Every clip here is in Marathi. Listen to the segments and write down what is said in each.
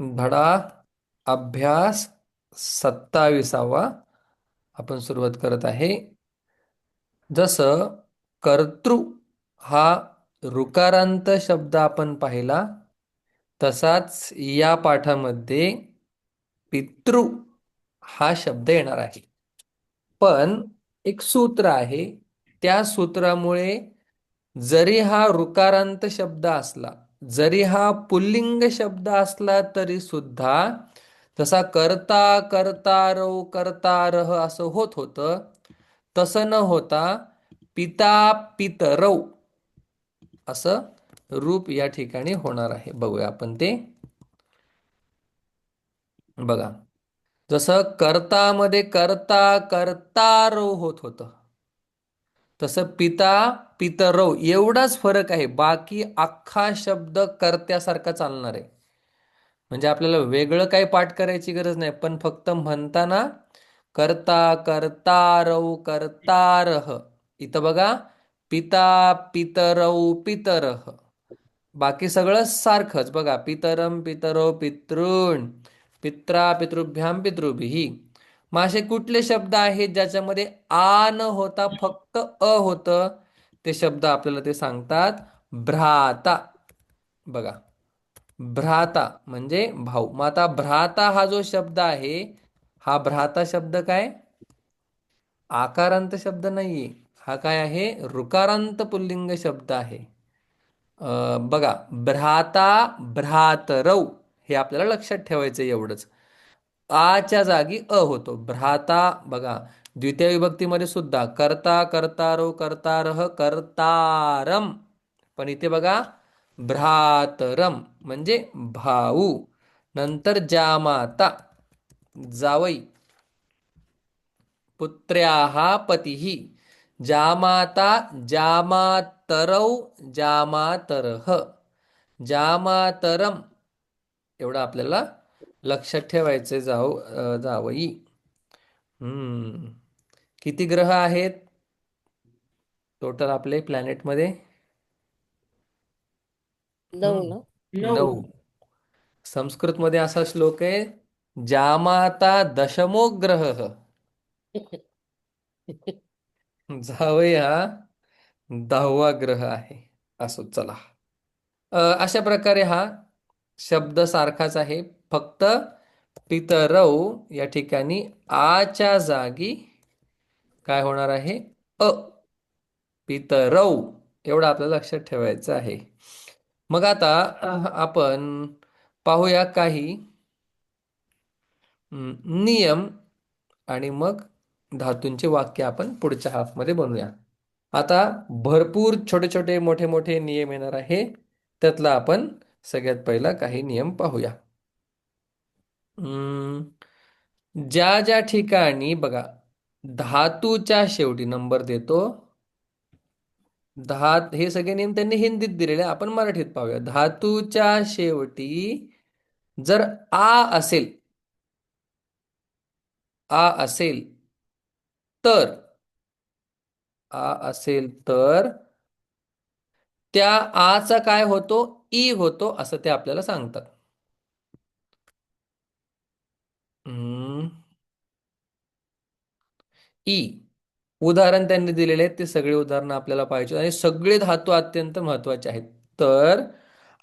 धडा अभ्यास सत्ताविसावा आपण सुरुवात करत आहे. जसं कर्तृ हा ऋकारांत शब्द आपण पाहिला तसाच या पाठामध्ये पितृ हा शब्द येणार आहे. पण एक सूत्र आहे त्या सूत्रामुळे जरी हा ऋकारांत शब्द असला जरी हा पुल्लिंग शब्द असला तरी सुद्धा जसा करता करता रव करता रह असं होत होतं. तसं न होता पिता पितरव असं रूप या ठिकाणी होणार आहे. बघूया आपण ते. बघा. जसं कर्तामध्ये करता करतारव होत होतं. तसं पिता पितरव एवढाच फरक आहे. बाकी अख्खा शब्द कर्त्यासारखा चालणार आहे. म्हणजे आपल्याला वेगळं काही पाठ करायची गरज नाही. पण फक्त म्हणताना करता करतारव करतारह. इथं बघा पिता पितरव पितरह. बाकी सगळं सारखंच. बघा पितरम पितरो पितृण पित्रा पितृभ्याम पितृभिही मग असे कुठले शब्द आहेत ज्याच्यामध्ये आ न होता फक्त अ होतं? ते शब्द आपल्याला ते सांगतात भ्राता. बघा भ्राता म्हणजे भाऊ. मग आता भ्राता हा जो शब्द आहे हा भ्राता शब्द काय? आकारांत शब्द नाहीये. हा काय आहे? ऋकारांत पुल्लिंग शब्द आहे. बघा भ्राता भ्रातरव हे आपल्याला लक्षात ठेवायचं एवढंच. आच्या जागी अ होतो. भ्राता बघा द्वितीय विभक्तीमध्ये सुद्धा कर्ता करतारो करतारह करतारम. पण इथे बघा भ्रातरम म्हणजे भाऊ. नंतर जामाता जावई. पुत्र्याः पतिः. जामाता जामातरौ जामातरह जामातरम. एवढं आपल्याला लक्षात ठेवायचे जाऊ अ, जावई. हम्म. किती ग्रह आहेत? टोटल आपले प्लॅनेटमध्ये नऊ ना? नऊ. संस्कृतमध्ये असा श्लोक आहे जामाता दशमो ग्रह. जावई हा दहावा ग्रह आहे. असो चला. अशा प्रकारे हा शब्द सारखाच आहे. फक्त पितरव या ठिकाणी आच्या जागी काय होणार आहे? अ. पितरव एवढं आपल्याला लक्षात ठेवायचं आहे. मग आता आपण पाहूया काही नियम आणि मग धातूंचे वाक्य आपण पुढच्या हाफमध्ये बनवूया. आता भरपूर छोटे छोटे मोठे मोठे नियम येणार आहे. त्यातला आपण सगळ्यात पहिला काही नियम पाहूया. हम्म, ज्या ज्या ठिकाणी बघा धातूच्या शेवटी नंबर देतो धात हे सगळे नियम त्यांनी हिंदीत दिलेले आपण मराठीत पाहूया. धातूच्या शेवटी जर आ असेल आ असेल तर आ असेल तर त्या आचा काय होतो? ई होतो असं ते आपल्याला सांगतात हम्म. ई. उदाहरण त्यांनी दिलेले आहेत ते सगळे उदाहरणं आपल्याला पाहिजे आणि सगळे धातू अत्यंत महत्त्वाचे आहेत. तर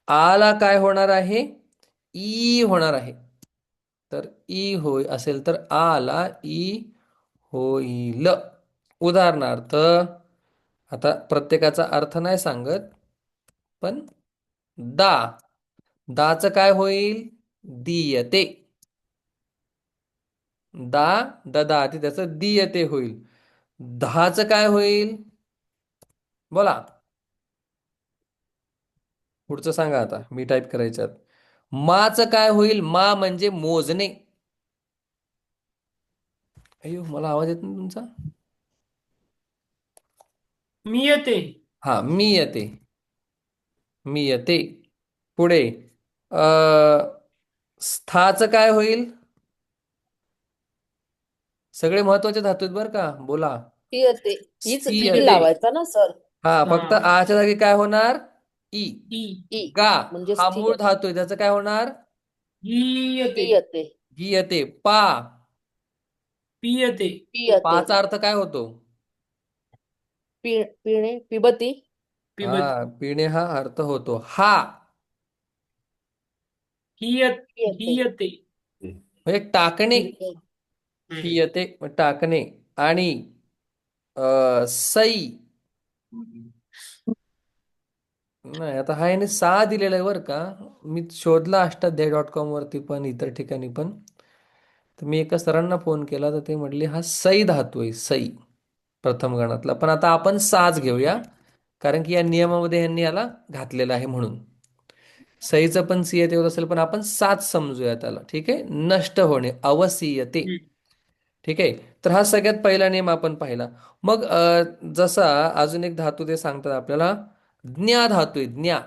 आला काय होणार आहे? ई होणार आहे. तर ई होय असेल तर आला ई होईल. उदाहरणार्थ आता प्रत्येकाचा अर्थ नाही सांगत पण दा. दाचं काय होईल? दीयते. दा ददाती त्याचं दीयते होईल. दहाचं काय होईल? बोला. पुढचं सांगा आता मी टाईप करायच्यात. माचं काय होईल? मा म्हणजे मोजणे. अय्यो मला आवाज येत नाही तुमचा. मी येते हा मी येते मी येते पुढे अ स्थाचं काय होईल? सगळे महत्त्वाचे धातू आहेत बरं का? बोला. ती येते. हीच सी ई येते. लावायचा ना सर? हा फक्त हा. आच्या जागी काय होणार? ई. ई. ई. गा. म्हणजे हा मूळ धातू आहे. त्याचं काय होणार? गीयते गीयते गीयते पा. पीयते पियते पाचा अर्थ काय होतो? पि पिणे पिबती. पिबती. हा पिणे हा अर्थ होतो. हा. हीयत पियते हीयते म्हणजे टाकणे. पियते टाकणे आणि सई. नाही आता हा याने सहा दिलेला आहे बरं का. मी शोधला अष्टाध्यायी डॉट कॉम वरती पण इतर ठिकाणी पण. तर मी एका सरांना फोन केला तर ते म्हटले हा सई धातू आहे सई. प्रथम गणातला. पण आता आपण साज घेऊया कारण की या नियमामध्ये यांनी याला घातलेलं आहे म्हणून. सईचं पण सियत होत असेल पण आपण साज समजूया त्याला ठीक आहे? नष्ट होणे अवसियते. ठीक आहे? तर हा सगळ्यात पहिला नियम आपण पाहिला. मग जसा अजून एक धातू ते सांगतात आपल्याला. ज्ञा धातू आहे ज्ञा.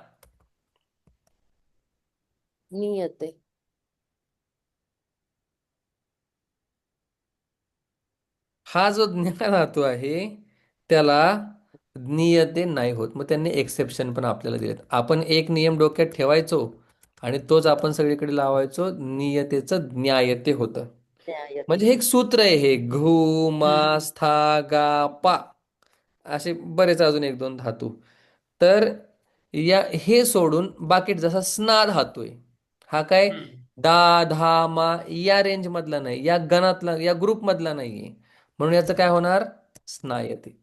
नियते हा जो ज्ञा धातू आहे त्याला नियते नाही होत. मग त्यांनी एक्सेप्शन पण आपल्याला दिलेत. आपण एक नियम डोक्यात ठेवायचो आणि तोच आपण सगळीकडे लावायचो. नियतेचं ज्ञायते होतं. म्हणजे हे एक सूत्र आहे हे. घु मा स्था गा पा. असे बरेच अजून एक दोन धातू. तर या हे सोडून बाकी जसा स्ना धातू आहे हा काय? डा धा मा या रेंज मधला नाही या गणातला या ग्रुप मधला नाहीये. म्हणून याचं काय होणार? स्ना येते.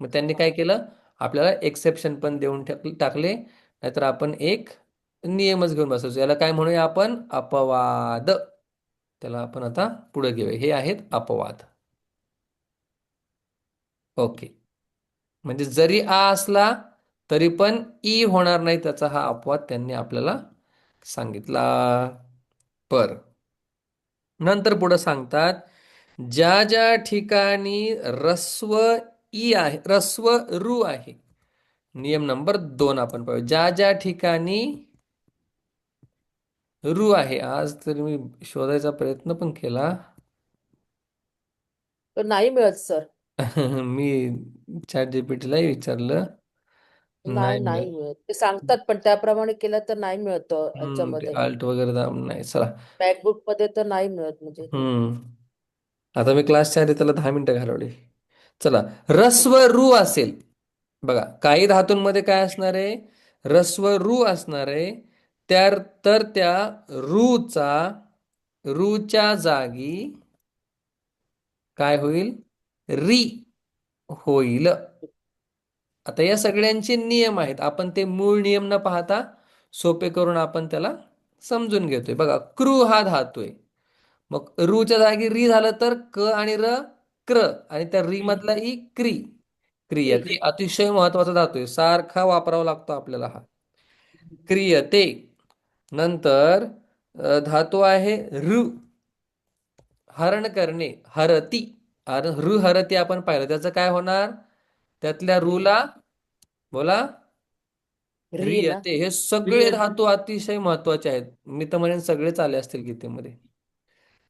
मग त्यांनी काय केलं? आपल्याला एक्सेप्शन पण देऊन टाक- टाकले. नाहीतर आपण एक नियमच घेऊन बसायचो. याला काय म्हणूया आपण? अपवाद. त्याला आपण आता पुढे घेऊया. हे आहेत अपवाद. ओके. म्हणजे जरी आ असला तरी पण ई होणार नाही त्याचा हा अपवाद त्यांनी आपल्याला सांगितला. पर नंतर पुढे सांगतात ज्या ज्या ठिकाणी रस्व ई आहे रस्व रू आहे. नियम नंबर दोन आपण पाहू ज्या ज्या ठिकाणी रू आहे. आज तरी मी शोधायचा प्रयत्न पण केला. पण नाही मिळत सर. मी चॅट जीपीटीलाही विचारलं. नाही नाही नाही मिळत. मिळत. ते सांगतात पण त्याप्रमाणे केलं तर नाही मिळत अ, हम्म, ते याच्यामध्ये अल्ट वगैरे दाब नाही. चला. मॅकबुकमध्ये तर नाही मिळत म्हणजे. हम्म. आता मी क्लासच्या आधी त्याला दहा मिनिटं घालवली. चला. रस्व रू असेल. बघा काही धातूंमध्ये काय असणार आहे? रस्व रू असणार आहे. त्या तर त्या रूचा रूच्या जागी काय होईल? री होईल. आता या सगळ्यांचे नियम आहेत. आपण ते मूळ नियम न पाहता सोपे करून आपण त्याला समजून घेतोय. बघा क्रू हा धातू आहे. मग रूच्या जागी री झालं तर क आणि र क्र. आणि त्या री मधला ई क्री. क्रियते अतिशय महत्त्वाचा धातू आहे. सारखा वापरावा लागतो आपल्याला हा. क्रियते. नंतर धातू आहे ऋ. हरण करणे हरती. ऋ हरती आपण पाहिलं. त्याचं काय होणार? त्यातल्या रूला बोला रियते हे सगळे धातू अतिशय महत्त्वाचे आहेत. मी तर म्हणेन सगळेच आले असतील गीतेमध्ये.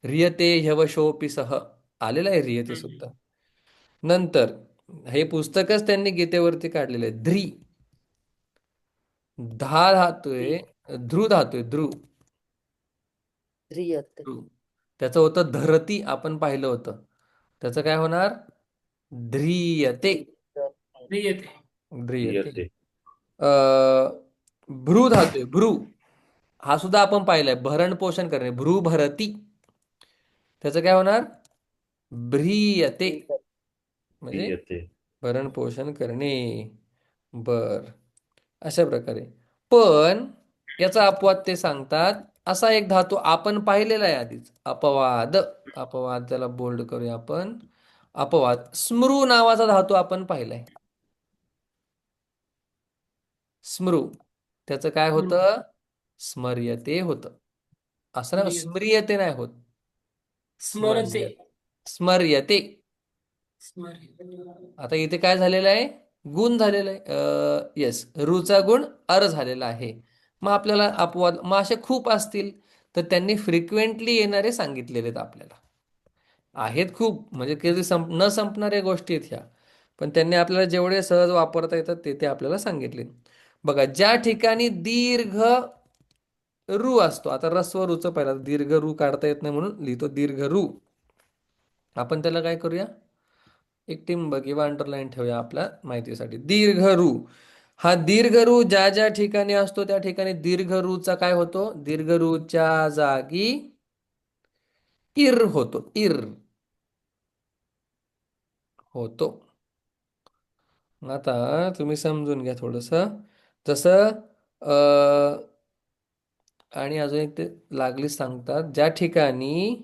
रियते ह्यवशोपी सह आलेलं आहे रियते सुद्धा. नंतर हे पुस्तकच त्यांनी गीतेवरती काढलेलं आहे. ध्री. धा धातू आहे. ध्रु धातू आहे ध्रु ध्रियते ध्रु. त्याचं होतं धरती आपण पाहिलं होतं. त्याचं काय होणार? ध्रियते. ध्रियते. अ भ्रू धातू आहे भ्रू. हा सुद्धा आपण पाहिलाय भरण पोषण करणे भ्रू भरती. त्याचं काय होणार? भ्रियते म्हणजे भरण पोषण करणे. बर. अशा प्रकारे. पण याचा अपवाद ते सांगतात. असा एक धातू आपण पाहिलेला आहे आधीच. अपवाद. अपवाद त्याला बोल्ड करूया आपण. अपवाद. स्मृ नावाचा धातू आपण पाहिलाय. स्मृ. त्याचं काय होतं? स्मर्यते होतं. असं नाही स्मर्यते. नाही होत. स्मरते. स्मर्यते. स्मर आता इथे काय झालेलं आहे? गुण झालेला आहे. येस रूचा गुण अर झालेला आहे. मग आपल्याला अपवाद मग असे खूप असतील. तर त्यांनी फ्रिक्वेंटली येणारे सांगितलेले आहेत आपल्याला. आहेत खूप म्हणजे कधी संप न संपणाऱ्या गोष्टी आहेत ह्या. पण त्यांनी आपल्याला जेवढे सहज वापरता येतात ते ते आपल्याला सांगितले. बघा ज्या ठिकाणी दीर्घ रू असतो आता रस्व रूचं पहिला दीर्घ रू काढता येत नाही म्हणून लिहितो दीर्घ रू. आपण त्याला काय करूया? एक टिंब किंवा अंडरलाईन ठेवूया आपल्या माहितीसाठी. दीर्घ रू. हा दीर्घरू ज्या ज्या ठिकाणी असतो त्या ठिकाणी दीर्घरूचा काय होतो? दीर्घरूच्या जागी इर होतो. इर होतो. आता तुम्ही समजून घ्या थोडस. जसं अ, आणि अजून एक ते लागली सांगतात ज्या ठिकाणी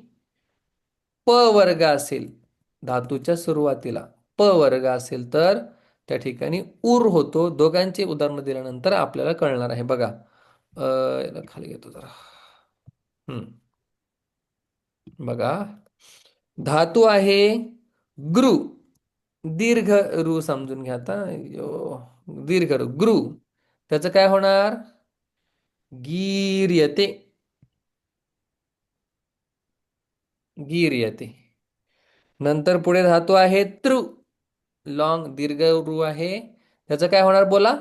प वर्ग असेल धातूच्या सुरुवातीला. प वर्ग असेल तर त्या ठिकाणी उर होतो. दोघांचे उदाहरणं दिल्यानंतर आपल्याला कळणार आहे. बघा. याला खाली घेतो जरा. हम्म. बघा. धातू आहे ग्रु. दीर्घ रु समजून घ्या आता. दीर्घ रु. ग्रु. त्याचं काय होणार? गीर्यते. गीर्यते. नंतर पुढे धातू आहे तृ. लॉंग दीर्घ रू आहे. त्याचं काय होणार बोला?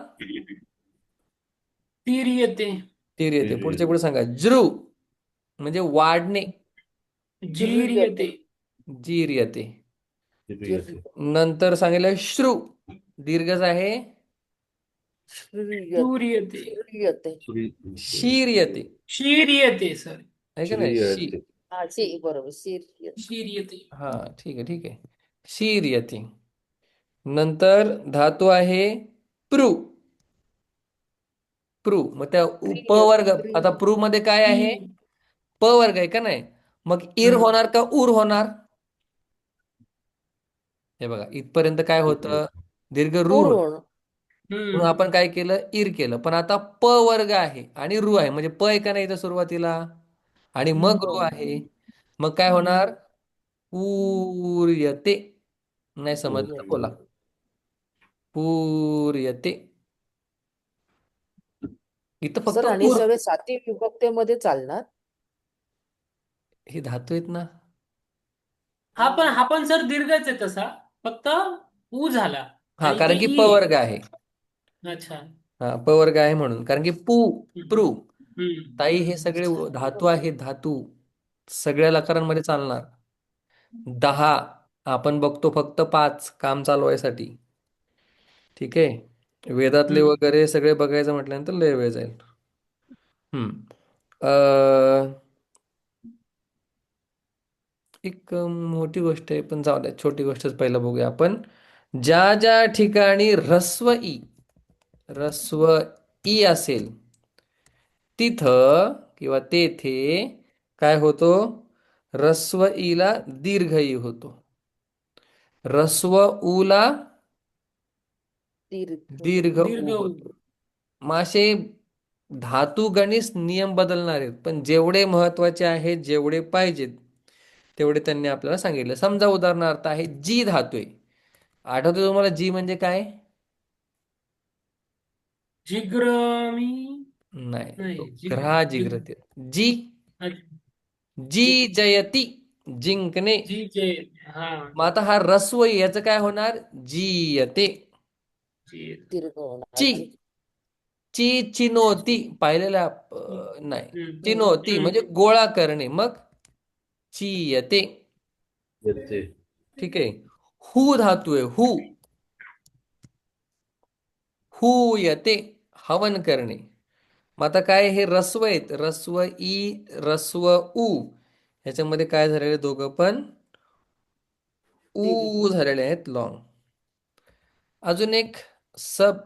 तीर येते. तीर येते. पुढचे पुढे सांगा. जृ म्हणजे वाढणे. जीर येते. जीर येते. नंतर सांगितलं श्रु. दीर्घच आहे. शीर येते. शीर येते. सर हा बरोबर शीर शीर येते. हा ठीक आहे ठीक आहे. शीर येते. नंतर धातू आहे प्रू. प्रू. मग त्या प वर्ग आता प्रू मध्ये काय आहे? प वर्ग आहे का नाही? मग इर. होणार का उर होणार? हे बघा इथपर्यंत काय होतं? दीर्घ रू म्हणून आपण काय केलं? इर केलं. पण आता प वर्ग आहे आणि रू आहे. म्हणजे प आहे का नाही इथं सुरुवातीला? आणि मग रू आहे. मग काय होणार? पूर्यते नाही समजलं बोला. पूर्यते. इथं फक्त सर आणि उर सगळे साती विभक्तेमध्ये चालणार? हे धातू आहेत ना? हा पण हा पण सर दीर्घच आहे तसा. फक्त ऊ झाला. हा आणि कारण ते की ई प आहे. वर्ग आहे अच्छा. हा प वर्ग आहे म्हणून. कारण की पू प्रू. हम्म. ताई हे सगळे. धातू आहेत धातू. सगळ्या लकारांमध्ये चालणार. दहा आपण बघतो फक्त पाच काम चालवायसाठी. ठीक आहे. वेदातले हम्म. वगैरे सगळे बघायचं म्हटल्यानंतर लय वेळ जाईल. हम्म. अं, एक मोठी गोष्ट आहे पण जाऊ द्या छोटी गोष्टच पहिला बघूया आपण. ज्या ज्या ठिकाणी ऱ्हस्व ई ऱ्हस्व ई असेल तिथं किंवा तेथे काय होतो? ऱ्हस्व ईला दीर्घ ई होतो. ऱ्हस्व ऊला दीर्घ. दीर्घ. होतो मासे धातू गणित नियम बदलणार आहेत. पण जेवढे महत्त्वाचे आहेत जेवढे पाहिजेत तेवढे त्यांनी आपल्याला सांगितलं. समजा उदाहरणार्थ आहे जी धातू आहे. आठवते तुम्हाला जी म्हणजे काय? जिग्रमी? नाही. नाही, तो जिग- ग्रहा जिग- जिग्रते. जी. जी जयती जिंकणे. जी जे हा. मग आता हा रस्व याचं काय होणार? जीयते. ची ची चिनोती पाहिलेला नाही. चिनोती. म्हणजे गोळा करणे. मग? चीयते ठीक आहे. हु धातू आहे. हु. हुयते हवन करणे. मग आता काय हे रस्व आहेत? रस्व ई रस्व उ. ह्याच्यामध्ये काय झालेले? दोघं पण? ऊ झालेले आहेत लॉंग अजून एक सब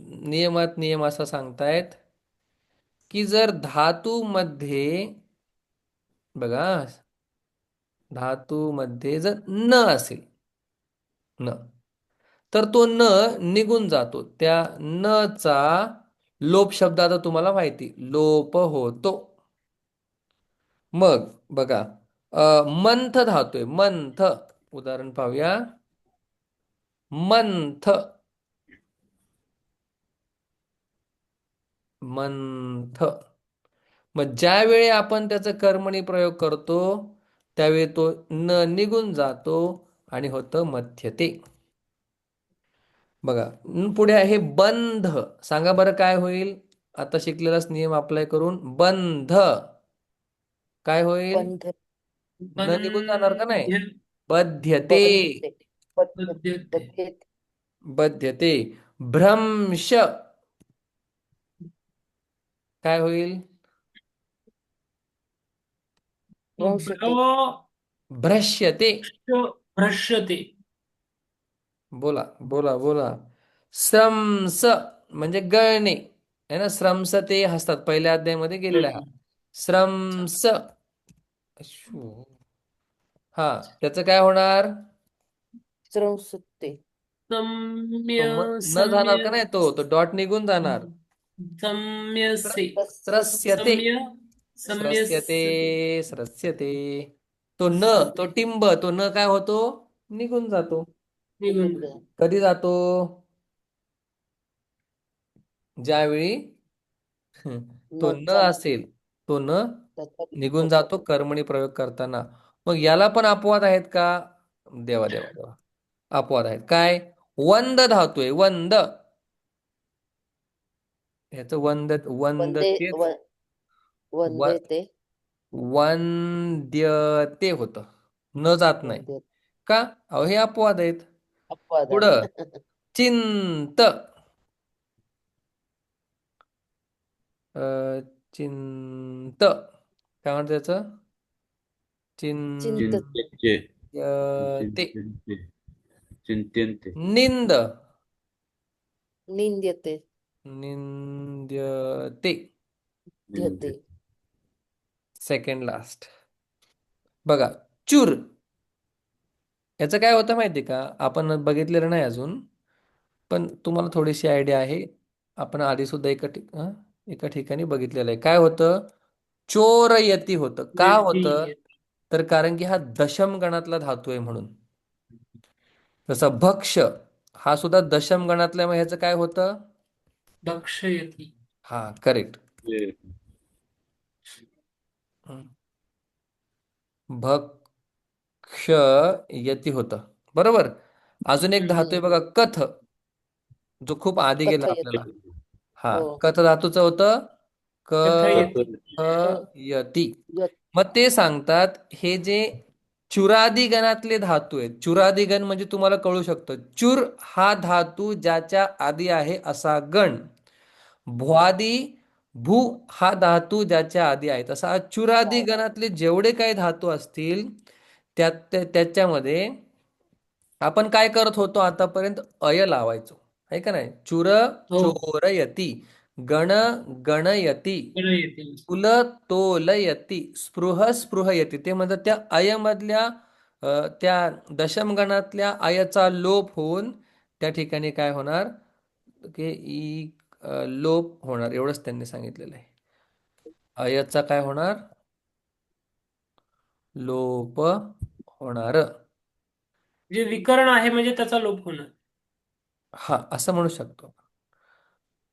नियमात नियम असा सांगतायत की जर धातू मध्ये बघा धातू मध्ये जर न असेल न तर तो न निघून जातो. त्या न चा लोप शब्द आता तुम्हाला माहिती लोप होतो. मग बघा मंथ धातू आहे. मंथ उदाहरण पाहूया. मंथ. मंथ. मग ज्यावेळी आपण त्याचा कर्मणी प्रयोग करतो त्यावेळी तो न निघून जातो आणि होतं मध्यते. बघा न पुढे आहे बंध. सांगा बरं काय होईल? आता शिकलेलाच नियम अप्लाय करून बंध. काय होईल? बंध. न निघून जाणार का नाही? बंध्य- बध्यते. बध्यते. भ्रंश. काय होईल? भ्रंशते. भ्र- भ्रश्यते भ्रश्यते बोला बोला बोला. श्रमस म्हणजे गळणे. है ना? श्रमस ते हसतात. पहिल्या अध्यायामध्ये गेलेला आहे. हा. श्रमस. हा त्याचं काय होणार? मग न जाणार का नाही तो? तो डॉट निघून जाणार. सम्यसे स्रस्यते। सम्य सम्य स्रस्यते स्रस्यते। तो न तो टिंब तो न काय होतो? निघून जातो. निघून. कधी जातो? ज्यावेळी तो न. असेल तो न निघून जातो कर्मणी प्रयोग करताना. मग याला पण अपवाद आहेत का? देवा देवा देवा. अपवाद आहेत. काय? वंद धातू आहे वंद. याच वंद वंद वंदे व- वंदेते. वंद्यते होतं. न जात नाही. वंदे- का? अहो हे अपवाद आहेत. अपवाद आहे. पुढं. चिंत. अ, चिंत. काय म्हणतात त्याचं? चिंत. चिंतते चिंत्यते. ते चिंत्यन्ते निंद. निंद्यते. निंद्यते. ध्यते सेकंड लास्ट बघा चूर. याचं काय होतं माहिती का? आपण बघितलेलं नाही अजून पण तुम्हाला थोडीशी आयडिया आहे. आपण आधी सुद्धा एका ठिक? एका ठिकाणी बघितलेलं आहे. काय होतं? चोरयती होतं. का होतं? तर कारण की हा दशम गणातला धातू आहे म्हणून. जसं भक्ष हा सुद्धा दशम गणातला आहे, मग ह्याचं काय होतं? भक्षयती हा करेक्ट भक्ष यती होतं. बरोबर? अजून एक धातू आहे बघा कथ. जो खूप आधी गेला कथयती. आपल्याला. हा हो. कथ धातूचं होतं? क कथयती. यती यत- मग ते सांगतात हे जे चुरादी गणातले धातू आहेत. चुरादी गण म्हणजे तुम्हाला कळू शकतं. चुर हा धातू ज्याच्या आधी आहे असा गण. भ्वादी भू हा धातू ज्याच्या आधी आहे. तसा चुरादी गणातले जेवढे काही धातू असतील त्यात त्या- त्याच्यामध्ये आपण काय करत होतो आतापर्यंत अय लावायचो. आहे का नाही? चुर हो. चोरयती गण गणयती. तुल तोलयती स्पृह स्पृहयती. ते म्हणतात त्या अयमधल्या त्या दशमगणातल्या अयचा लोप होऊन त्या ठिकाणी काय होणार? की ई लोप होणार. एवढंच त्यांनी सांगितलेलं आहे. अयचा काय होणार? लोप होणार. जे विकर्ण आहे म्हणजे त्याचा लोप होणार. हा असं म्हणू शकतो.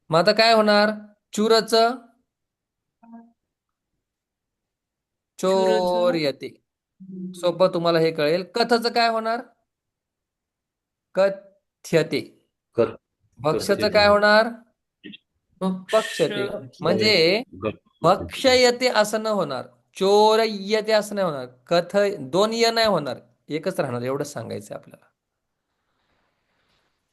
मग आता काय होणार? चुरच? चोर येते. सोपं तुम्हाला हे कळेल. कथचं काय होणार? कथ्यते. कथ- भक्ष्याचं काय होणार? पक्षते म्हणजे भक्षयते असं न होणार. चोरयते असं नाही होणार. कथ दोन य नाही होणार. एकच राहणार. एवढंच सांगायचं आपल्याला.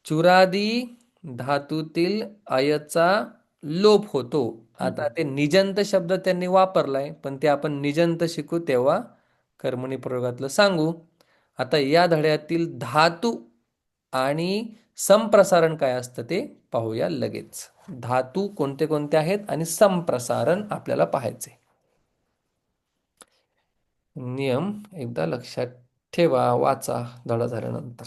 चुरादी धातूतील अयचा लोप होतो. आता ते निजंत शब्द त्यांनी वापरलाय पण ते आपण निजंत शिकू तेव्हा कर्मणी प्रयोगातलं सांगू. आता या धड्यातील धातू आणि संप्रसारण काय असतं ते पाहूया लगेच. धातू कोणते कोणते आहेत आणि संप्रसारण आपल्याला पाहायचे. नियम एकदा लक्षात ठेवा वाचा धडा झाल्यानंतर.